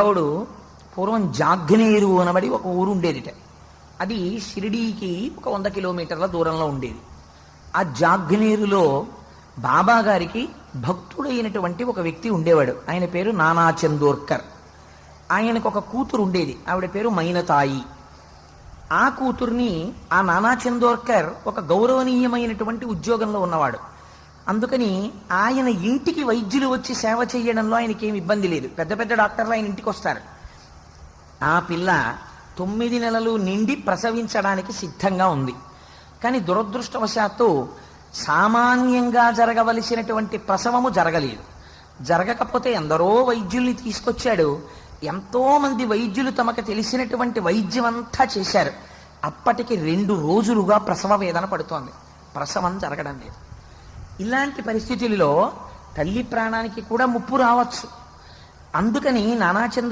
రావుడు పూర్వం జాగ్నేరు అనబడి ఒక ఊరు ఉండేదిట. అది షిరిడీకి ఒక వంద కిలోమీటర్ల దూరంలో ఉండేది. ఆ జాగ్నేరులో బాబా గారికి భక్తుడైనటువంటి ఒక వ్యక్తి ఉండేవాడు. ఆయన పేరు నానా చందోర్కర్. ఆయనకు ఒక కూతురు ఉండేది. ఆవిడ పేరు మైనతాయి. ఆ కూతుర్ని ఆ నానా చందోర్కర్ ఒక గౌరవనీయమైనటువంటి ఉద్యోగంలో ఉన్నవాడు. అందుకని ఆయన ఇంటికి వైద్యులు వచ్చి సేవ చేయడంలో ఆయనకి ఏమి ఇబ్బంది లేదు. పెద్ద పెద్ద డాక్టర్లు ఆయన ఇంటికి వస్తారు. ఆ పిల్ల తొమ్మిది నెలలు నిండి ప్రసవించడానికి సిద్ధంగా ఉంది. కానీ దురదృష్టవశాత్తు సామాన్యంగా జరగవలసినటువంటి ప్రసవము జరగలేదు. జరగకపోతే ఎందరో వైద్యుల్ని తీసుకొచ్చాడు. ఎంతోమంది వైద్యులు తమకు తెలిసినటువంటి వైద్యం అంతా చేశారు. అప్పటికి రెండు రోజులుగా ప్రసవ వేదన పడుతోంది. ప్రసవం జరగడం లేదు. ఇలాంటి పరిస్థితులలో తల్లి ప్రాణానికి కూడా ముప్పు రావచ్చు. అందుకని నానాచంద్ర